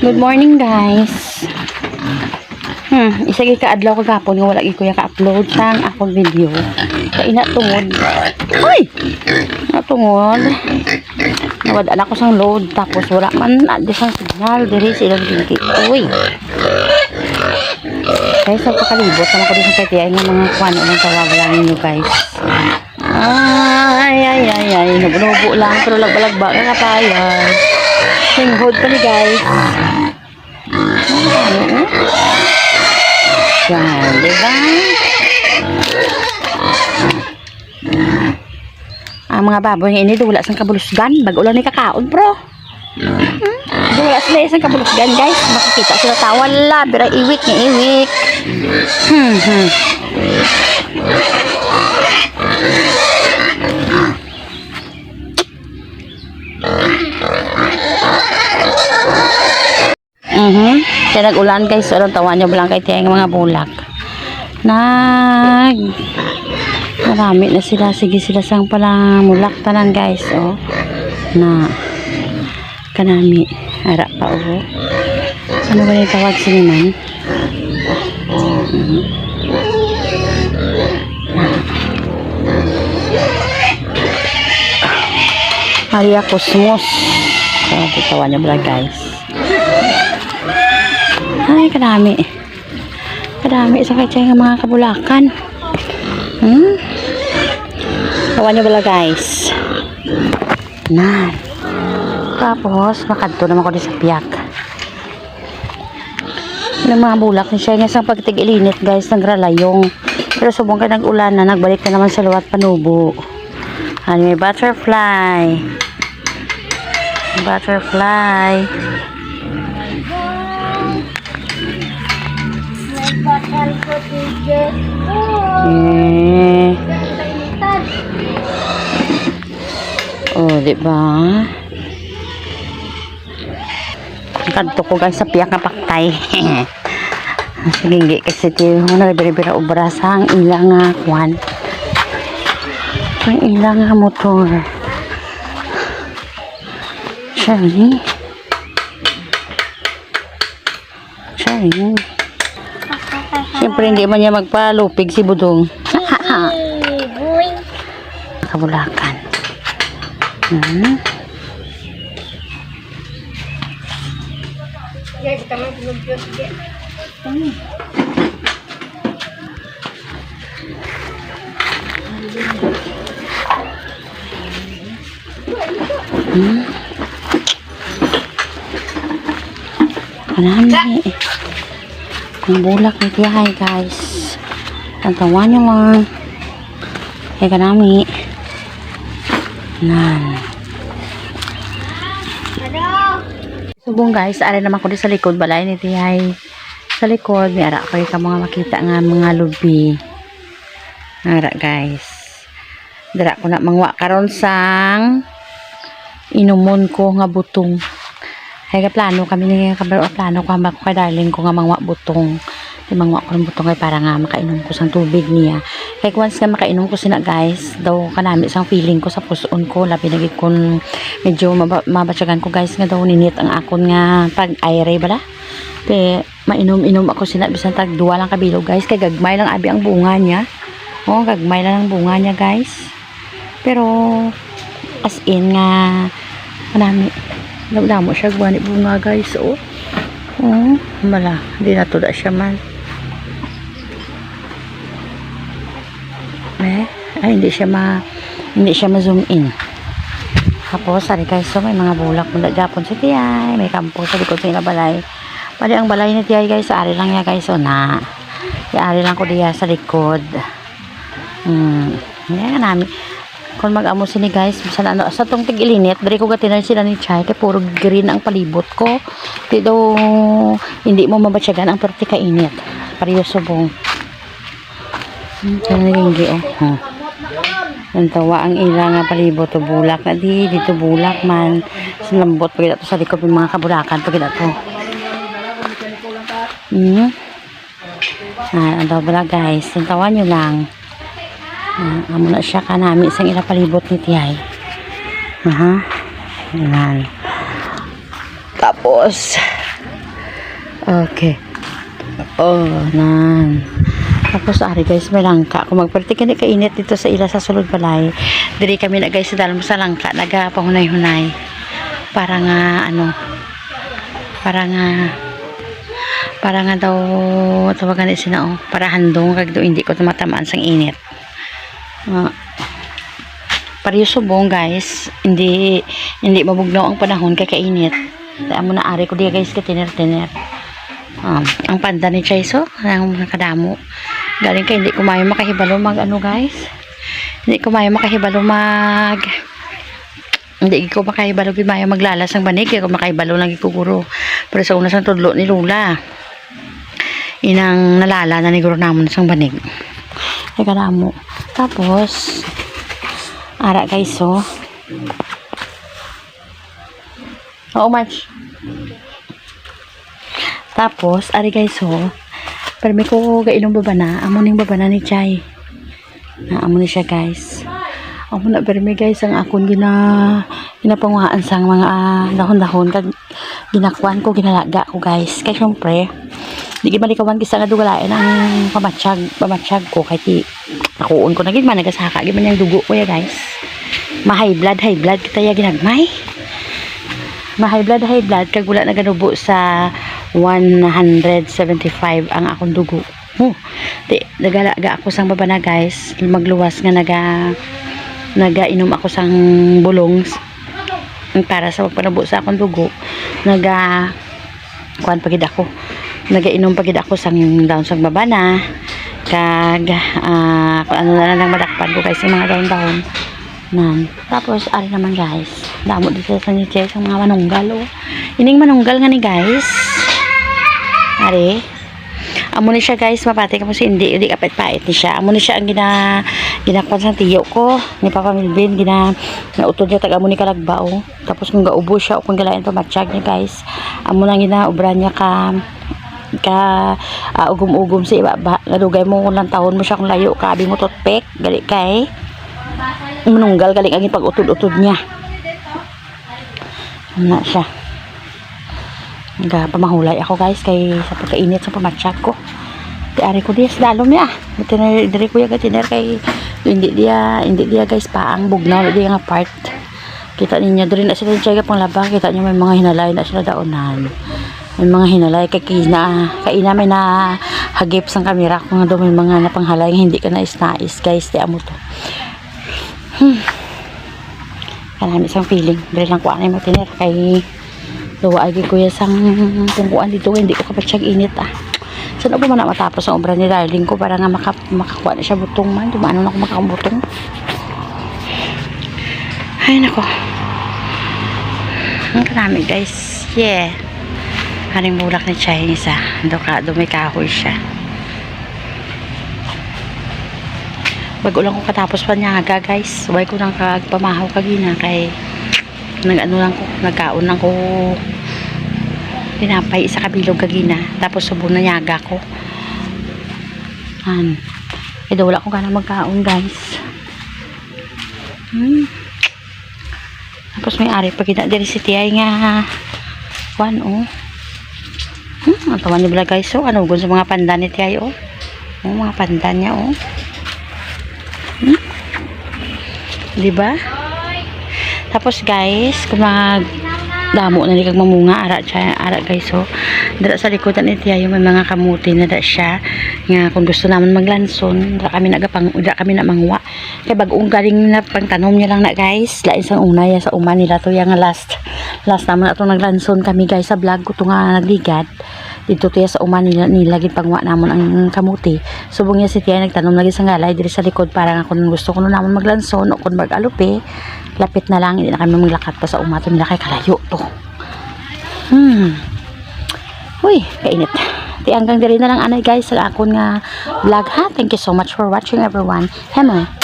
Good morning guys. Hmm, isa gyud ka adlaw kagapon nga wala gyud ko ka-upload sang akong video. Kay ina tungod. Uy. Natungod. Nawad anak ko sang load tapos wala man adi sang signal diri sa ilang dinti. Uy. Guys, ang pakalibot naman ko din sa katiya nga mga kwan ng tawag lang ninyo guys. Ay, ay, ay, ay. Nabunubo lang pero lagbalagba ka kapayan. Singhod pa ni guys. Yan, di ba? Ang mga baboy ini wala sang kabulusgan. Bago lang ni kakaon, bro. Hmm? Wala sila isang kabulusgan, guys. Makikita sila tawala. Bira iwik nga iwik. Hmm, hmm. Kaya nag-ulan guys, anong tawan nyo lang kay tiyang mga bulak. Nag marami na sila. Sige sila sang pala mulak tanan guys. Oh. Na kanami. Ara pa oh. Ano ba yung tawag sila man? Maria Cosmos. So, tawan nyo lang guys. Ay, kadami. Kadami sa kaya ng mga kabulakan. Hmm? Kawan nyo bala guys. Nan. Tapos, makadto naman ko din sa piyak. Yung mga bulak ni siya nga sa pagtig-ilinit guys, nagralayong. Pero subong ka nag-ulan na, nagbalik na naman sa luwat panubo. Ano may butterfly. Butterfly. Eh. Oh, di ba? Kanto ko guys sa piyak nga paktay. Sige, hindi kasi tiyo na bira-bira ubra sa ang ilang nga kwan. Ang ilang nga motor. Shani. Shani. Siyempre hindi man niya magpalupig si Budong. Kabulakan. Hmm. Ya, kita Ang bulak ni Tiyahay, guys. Ang tawa niyo mga. Kaya kanami. Nan. Ada. Subong guys, ari naman ko di sa likod balay ni Tiyahay. Sa likod, may ara ko ka mga makita nga mga lubi. Ara guys. Dara ko na mangwa karon sang inumon ko nga butong. Ka plano kami ni kabalo plano ko hamba ko kay darling ko nga mangwa butong. Di mangwa ko ng butong kay para nga makainom ko sang tubig niya. Kaya once nga makainom ko sina guys, daw kanami sang feeling ko sa puson ko labi na gid kun medyo mabatyagan ko guys nga daw ninit ang akon nga pag aire bala. Te mainom-inom ako sina bisan tag duwa lang kabilog guys kay gagmay lang abi ang bunga niya. Oh, gagmay lang ang bunga niya guys. Pero as in nga manami Damo siya guwani bunga guys oh. Oh, mala, di na to da siya man. Eh, ay hindi siya ma hindi siya ma-zoom in. Tapos, sari guys, so may mga bulak mula Japon sa tiyay, may kampo sa likod sa balay. Pali ang balay ni tiyay guys, ari lang niya guys, so na. Ari lang ko diya sa likod. Hmm, yan namin kung mag-amo sini guys. Bisan ano sa tong tig-ilinit diri ko gatinan sila ni Chay kay puro green ang palibot ko. Di daw hindi mo mabatsyagan ang perti kainit. Pariyo subong. Hmm, kanilinggi oh? Huh. ang tawa ang ila nga palibot to bulak na di dito bulak man. Sinlambot pagkita to sa likod ng mga kabulakan pagkita to. Hmm? Ah, ang bala guys. Ang tawa nyo lang Ah, amo na siya kanami isang ila palibot ni Tiyay. Aha. Yan. Tapos, Okay. Oh, nan. Tapos ari guys, may langka. Kung magperti ka kainit dito sa ila sa sulod balay, diri kami na guys sa dalmo sa langka, nagapahunay-hunay. Para nga ano, para nga para nga daw tawagan ni sina oh, para handong kag do hindi ko tumatamaan sang init. Uh, Pariyo subong guys, hindi hindi mabugnaw ang panahon kay kainit. Dahil mo na ari ko diya guys ka tiner-tiner. Um, ang panda ni Chaiso, ang mga kadamo. Galing ka, hindi ko mayo makahibalo mag ano guys. Hindi ko mayo makahibalo mag hindi ko makahibalo di mayo maglalas ng banig kaya ko makahibalo lang ikuguro pero sa una sa tudlo ni Lula inang nalala na ni guro namon sang banig ay kadamo tapos ara guys oh Oo, March. Tapos, ari guys ho, permi ko gailong babana, amo ning babana ni Chay. Na amo ni siya guys. Amo na permi guys ang akon gina ginapanguhaan sang mga ah, dahon-dahon kag ginakuan ko ginalaga ko guys. Kay syempre, di gimalikawan kisa nga dugalain ang pamatsyag, pamatsyag ko kay ti nakuon ko na gid man nagasaka gid man yang dugo ko ya guys. Ma blood, high blood kita ya ginagmay ma blood high blood kag wala na ganubo sa 175 ang akong dugo huh. di nagalaga ako sang baba na guys magluwas nga naga nagainom ako sang bulong para sa pagpanubo sa akong dugo naga kuan pagid ako nagainom pagid ako sang down sang baba na. Kag kung ano na lang madakpan ko guys yung mga daon-daon. Nan tapos ari naman guys. Damo dito sa ni Jess ang mga manunggal oh. ining manunggal nga ni guys. Ari. Amo ni siya guys mapati ka mo si hindi hindi kapit pait ni siya. Amo ni siya ang gina ginakpan sa tiyo ko. Ni Papa Milvin gina nautod niya. Tag amo ni kalagba oh. tapos kung gaubo siya o kung galain pa matsyag niya guys. Amo nang gina ubra niya ka ka ah, ugom-ugom sa ibaba nga dugay mo kung lang taon mo siya kung layo kabi mo toothpick gali kay manunggal galing ang pag-utod-utod niya. Na siya. Naga, pamahulay ako guys kay sa pagkainit sa pamatsyag ko. Di ari ko diya sa dalom niya tiner diri ko ya tiner kay hindi dia hindi dia guys pa ang bugnaw di nga part. Kita ninyo diri na sila siya pang laba kita niyo may mga hinalay na sila daonan may mga hinalay kay kina kaina may na hagip sang kamera kung daw may mga napanghalay hindi ka na isnais guys di amo to Kanami isang feeling. Dili lang kuha na yung matiner. Kay luwa agi kuya sang tungkuan dito. Hindi ko kapatsyag init ah. Saan ako man matapos ang obra ni Darling ko para nga maka, makakuha na siya butong man. Dumano na ako makakabutong. Ay nako. Ang karami guys. Yeah. Haring bulak ni Chinese ah. Doka, dumikahoy siya. bago lang ko katapos pa niya aga guys. Why ko nang kagpamahaw kagina kay nag ano lang ko nagkaon lang ko. Tinapay isa kabilog kagina tapos subo na nyaga ko. An. Eh daw wala ko gana magkaon guys. Hmm. tapos may ari pag kita diri si tiyay nga. Kwan oh hmm, ang tawa niya guys. Oh ano gun sa mga pandan ni tiyay oh. Oh mga pandan niya oh. Di ba? Tapos guys, kung mag damo na ni kag mamunga ara ara guys so dira sa likodan ni tiya yung mga kamuti na da siya nga kung gusto naman maglanson dira kami nagapang dira kami na mangwa. Kay bag-ong galing na pangtanom niya lang na guys. Lain sa una ya sa uma nila to yang last. Last naman atong naglanson kami guys sa vlog. Ko to nga nagligad. Dito tiya sa uma nila nilagid pangwa namon ang kamuti. Subong niya si tiya nagtanom lagi sa ngalay diri sa likod para nga kung gusto ko na naman maglanson o kung mag-alupi lapit na lang hindi na kami maglakat pa sa uma to nila kay kalayo to. Hmm uy kainit. Di hanggang diri na lang anay guys sa akon nga vlog ha? Thank you so much for watching everyone. Hemo